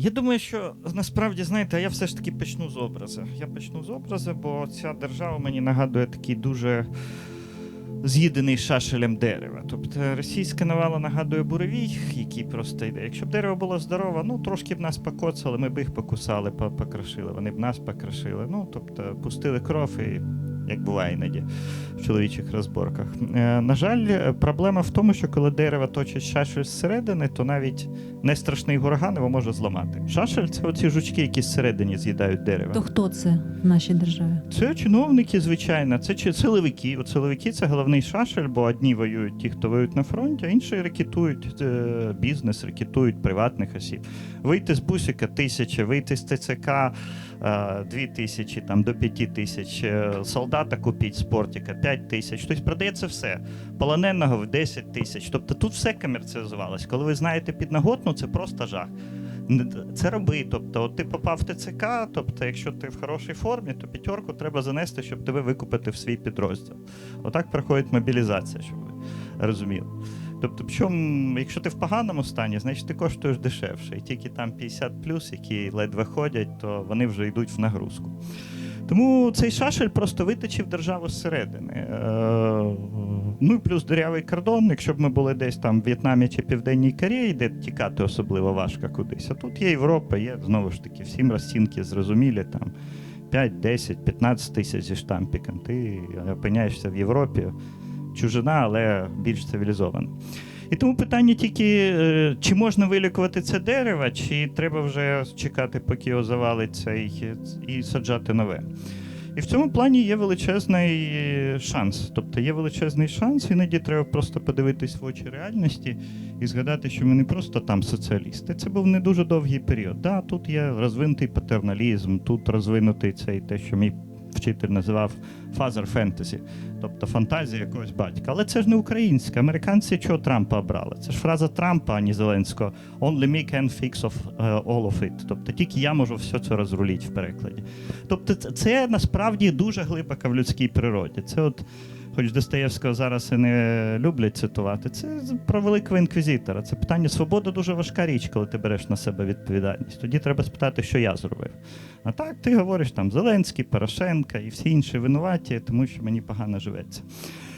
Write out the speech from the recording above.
Я думаю, що насправді, знаєте, я все ж таки почну з образу. Я почну з образу, бо ця держава мені нагадує такий дуже з'їдений шашелем дерева. Тобто російська навала нагадує буревій, який просто йде. Якщо б дерево було здорове, ну трошки б нас покоцали, ми б їх покусали, по- покрошили, вони б нас покрошили. Ну, тобто, пустили кров і. Як буває іноді в чоловічих розборках. Е, на жаль, проблема в тому, що коли дерево точить шашель зсередини, то навіть не страшний ураган його може зламати. Шашель це оці жучки, які зсередині з'їдають дерево. То хто це в нашій державі? Це чиновники, звичайно, це силовики. От силовики це головний шашель, бо одні воюють ті, хто воюють на фронті, а інші рекетують е, бізнес, рекетують приватних осіб. Вийти з бусика тисяча, вийти з ТЦК е, дві тисячі, там до п'яти тисяч, е, солдата купіть з портика п'ять тисяч. Тобто продається все. Полоненого в 10 тисяч. Тобто тут все комерціалізувалось. Коли ви знаєте підноготну, це просто жах. Це роби. Тобто, от ти попав в ТЦК, тобто, якщо ти в хорошій формі, то п'ятерку треба занести, щоб тебе викупити в свій підрозділ. Отак проходить мобілізація, щоб ви розуміли. Тобто, причому, якщо ти в поганому стані, значить ти коштуєш дешевше. І тільки там 50 які ледве ходять, то вони вже йдуть в нагрузку. Тому цей шашель просто виточив державу зсередини. Е, Ну і плюс дирявий кордон. Якщо б ми були десь там в В'єтнамі чи Південній Кореї, де тікати особливо важко кудись. А тут є Європа, є знову ж таки всім розцінки зрозумілі там 5, 10, 15 тисяч зі штампіком. Ти опиняєшся в Європі, чужина, але більш цивілізована. І тому питання тільки, е, чи можна вилікувати це дерево, чи треба вже чекати, поки його завалиться, і, і саджати нове. І в цьому плані є величезний шанс. Тобто є величезний шанс, іноді треба просто подивитись в очі реальності і згадати, що ми не просто там соціалісти. Це був не дуже довгий період. Да, тут є розвинутий патерналізм, тут розвинутий цей те, що мій вчитель називав фазер фентезі, тобто фантазія якогось батька. Але це ж не українська. Американці чого Трампа обрали? Це ж фраза Трампа, а не Зеленського. Only me can fix of, uh, all of it. Тобто тільки я можу все це розруліть в перекладі. Тобто, це насправді дуже глибоко в людській природі. Це от, хоч Достоєвського зараз і не люблять цитувати, це про великого інквізитора. Це питання свобода дуже важка річ, коли ти береш на себе відповідальність. Тоді треба спитати, що я зробив. А так ти говориш там Зеленський, Порошенка і всі інші винуваті, тому що мені погано живеться.